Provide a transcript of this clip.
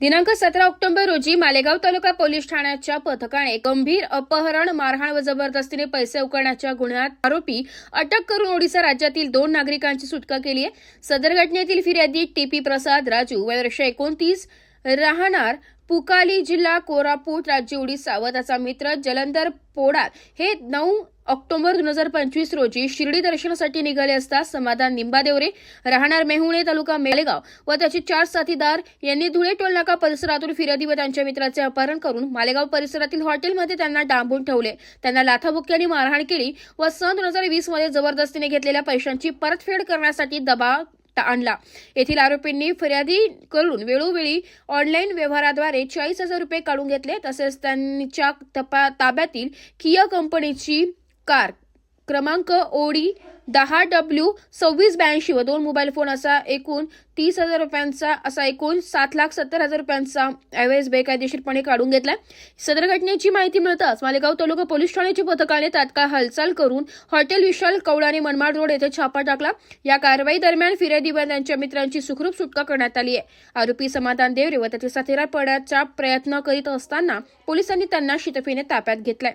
दिनांक सतरा ऑक्टोबर रोजी मालेगाव तालुका पोलीस ठाण्याच्या पथकाने गंभीर अपहरण मारहाण व जबरदस्तीने पैसे उकळण्याच्या गुन्ह्यात आरोपी अटक करून ओडिसा राज्यातील दोन नागरिकांची सुटका केली आहे. सदर घटनेतील फिर्यादी टीपी प्रसाद राजू वय वर्ष एकोणतीस राहणार पुकाली जिल्हा कोरापूट राज्य ओडिसा व त्याचा मित्र जलंधर पोडार हे नऊ ऑक्टोबर दोन हजार पंचवीस रोजी शिर्डी दर्शनासाठी निघाले असता समाधान निंबादेवरे राहणार मेहुणे तालुका मेलेगाव व त्याचे चार साथीदार यांनी धुळे टोलनाका परिसरातून फिर्यादी व त्यांच्या मित्राचे अपहरण करून मालेगाव परिसरातील हॉटेलमध्ये त्यांना डांबून ठेवले. त्यांना लाथाबुक्क्यांनी मारहाण केली व सन दोन हजार वीसमध्ये जबरदस्तीने घेतलेल्या पैशांची परतफेड करण्यासाठी दबाव आणला. येथील आरोपींनी फिर्यादी करून वेळोवेळी ऑनलाईन व्यवहाराद्वारे चाळीस हजार रुपये काढून घेतले. तसेच त्यांच्या तपा- ताब्यातील किया कंपनीची कार. क्रमांक ओडी दहा डब्ल्यू सव्वीस ब्याऐंशी व दोन मोबाईल फोन असा एकूण तीस हजार रुपयांचा असा एकूण सात लाख सत्तर हजार रुपयांचा ऐवज बेकायदेशीरपणे काढून घेतला सदर घटनेची माहिती मिळताच मालेगाव तालुका पोलीस ठाण्याच्या पथकाने तात्काळ हालचाल करून हॉटेल विशाल कवडाने आणि मनमाड रोड येथे छापा टाकला. या कारवाई दरम्यान फिर्यादी व त्यांच्या मित्रांची सुखरूप सुटका करण्यात आली आहे. आरोपी समाधान देवरे व त्याचे साथीदार पडण्याचा प्रयत्न करीत असताना पोलिसांनी त्यांना शितफीने ताब्यात घेतलाय.